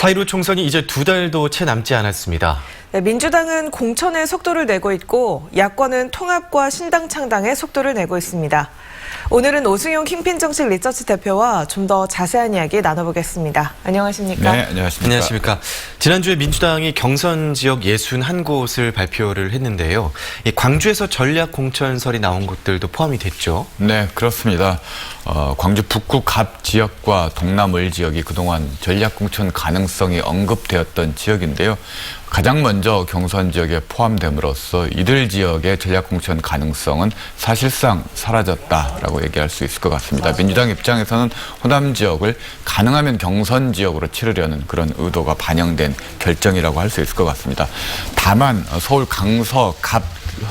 4.15 총선이 이제 두 달도 채 남지 않았습니다. 네, 민주당은 공천의 속도를 내고 있고 야권은 통합과 신당 창당에 속도를 내고 있습니다. 오늘은 오승용 킹핀 정책 리서치 대표와 좀 더 자세한 이야기 나눠보겠습니다. 안녕하십니까? 네, 안녕하십니까. 안녕하십니까. 지난주에 민주당이 경선 지역 61 곳을 발표를 했는데요. 이 광주에서 전략 공천설이 나온 곳들도 포함이 됐죠. 네, 그렇습니다. 어, 광주 북구 갑 지역과 동남을 지역이 그동안 전략 공천 가능성 이 언급되었던 지역인데요. 가장 먼저 경선 지역에 포함됨으로써 이들 지역의 전략 공천 가능성은 사실상 사라졌다라고 얘기할 수 있을 것 같습니다. 민주당 입장에서는 호남 지역을 가능하면 경선 지역으로 치르려는 그런 의도가 반영된 결정이라고 할 수 있을 것 같습니다. 다만 어, 서울 강서 갑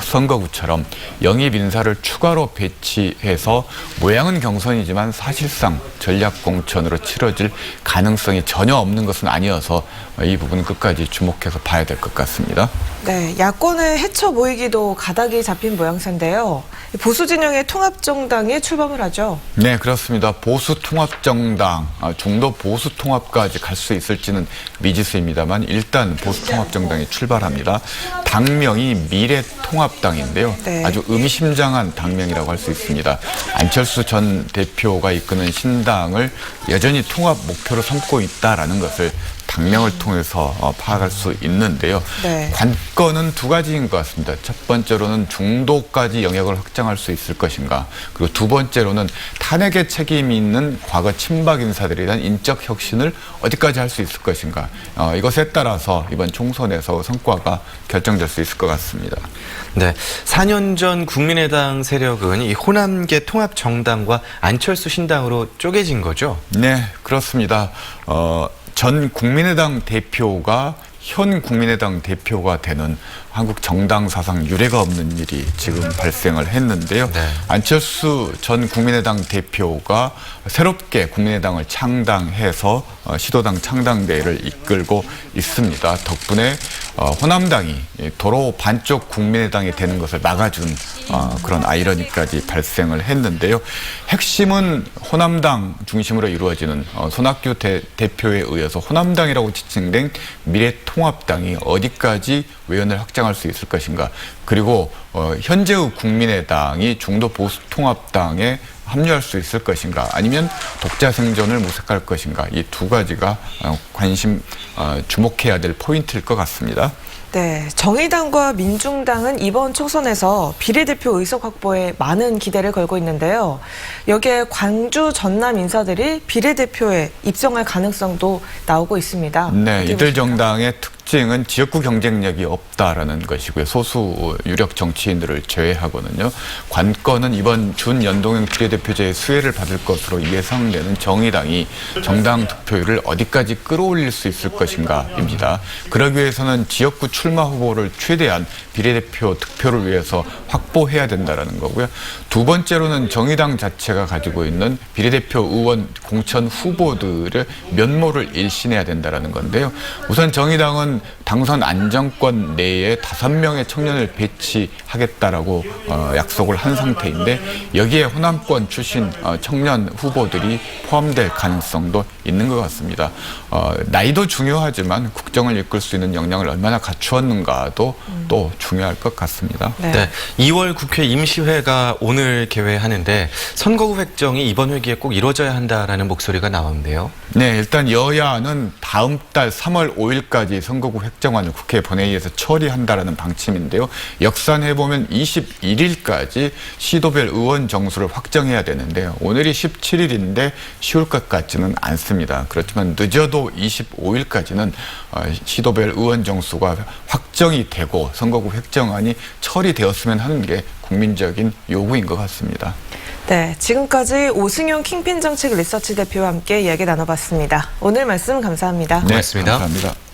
선거구처럼 영입 인사를 추가로 배치해서 모양은 경선이지만 사실상 전략 공천으로 치러질 가능성이 전혀 없는 것은 아니어서 이 부분은 끝까지 주목해서 봐야 될 것 같습니다. 네, 야권의 해쳐 모이기도 가닥이 잡힌 모양새인데요. 보수 진영의 통합정당이 출범을 하죠. 네, 그렇습니다. 보수 통합 정당, 아, 중도 보수 통합까지 갈 수 있을지는 미지수입니다만 일단 보수 통합 정당이 출발합니다. 당명이 미래 통합 당인데요. 네. 아주 의미심장한 당명이라고 할 수 있습니다. 안철수 전 대표가 이끄는 신당을 여전히 통합 목표로 삼고 있다라는 것을 당명을 통해서 어, 파악할 수 있는데요. 네. 관건은 두 가지인 것 같습니다. 첫 번째로는 중도까지 영역을 확장할 수 있을 것인가. 그리고 두 번째로는 탄핵에 책임이 있는 과거 친박 인사들에 대한 인적 혁신을 어디까지 할 수 있을 것인가. 어, 이것에 따라서 이번 총선에서 성과가 결정될 수 있을 것 같습니다. 네. 4년 전 국민의당 세력은 이 호남계 통합 정당과 안철수 신당으로 쪼개진 거죠. 네, 그렇습니다. 어, 전 국민의당 대표가 현 국민의당 대표가 되는 한국 정당 사상 유례가 없는 일이 지금 발생을 했는데요. 네. 안철수 전 국민의당 대표가 새롭게 국민의당을 창당해서 어, 시도당 창당대회를 이끌고 있습니다. 덕분에 어, 호남당이 도로 반쪽 국민의당이 되는 것을 막아준 어, 그런 아이러니까지 발생을 했는데요. 핵심은 호남당 중심으로 이루어지는 어, 손학규 대, 대표에 의해서 호남당이라고 지칭된 미래통합당이 어디까지 외연을 확장할 수 있을 것인가. 그리고 어, 현재의 국민의당이 중도 보수 통합당에 합류할 수 있을 것인가 아니면 독자 생존을 모색할 것인가 이 두 가지가 어, 관심 어, 주목해야 될 포인트일 것 같습니다. 네, 정의당과 민중당은 이번 총선에서 비례대표 의석 확보에 많은 기대를 걸고 있는데요. 여기에 광주 전남 인사들이 비례대표에 입성할 가능성도 나오고 있습니다. 네, 이들 보십니까? 정당의 특 징은 지역구 경쟁력이 없다라는 것이고요. 소수 유력 정치인들을 제외하거든요. 관건은 이번 준연동형 비례대표제의 수혜를 받을 것으로 예상되는 정의당이 정당 득표율을 어디까지 끌어올릴 수 있을 것인가입니다. 그러기 위해서는 지역구 출마 후보를 최대한 비례대표 득표를 위해서 확보해야 된다라는 거고요. 두 번째로는 정의당 자체가 가지고 있는 비례대표 의원 공천 후보들의 면모를 일신해야 된다라는 건데요. 우선 정의당은 당선 안정권 내에 다섯 명의 청년을 배치하겠다라고 어, 약속을 한 상태인데 여기에 호남권 출신 어, 청년 후보들이 포함될 가능성도 있는 것 같습니다. 어, 나이도 중요하지만 국정을 이끌 수 있는 역량을 얼마나 갖추었는가도 또 중요할 것 같습니다. 네. 네. 2월 국회 임시회가 오늘 개회하는데 선거구 획정이 이번 회기에 꼭 이루어져야 한다라는 목소리가 나오는데요. 네, 일단 여야는 다음 달 3월 5일까지 선거 구 획정안을 국회 본회의에서 처리한다라는 방침인데요. 역산해 보면 21일까지 시도별 의원 정수를 확정해야 되는데 오늘이 17일인데 쉬울 것 같지는 않습니다. 그렇지만 늦어도 25일까지는 어, 시도별 의원 정수가 확정이 되고 선거구 획정안이 처리되었으면 하는 게 국민적인 요구인 것 같습니다. 네, 지금까지 오승용 킹핀 정책 리서치 대표와 함께 이야기 나눠봤습니다. 오늘 말씀 감사합니다. 고맙습니다. 네, 감사합니다.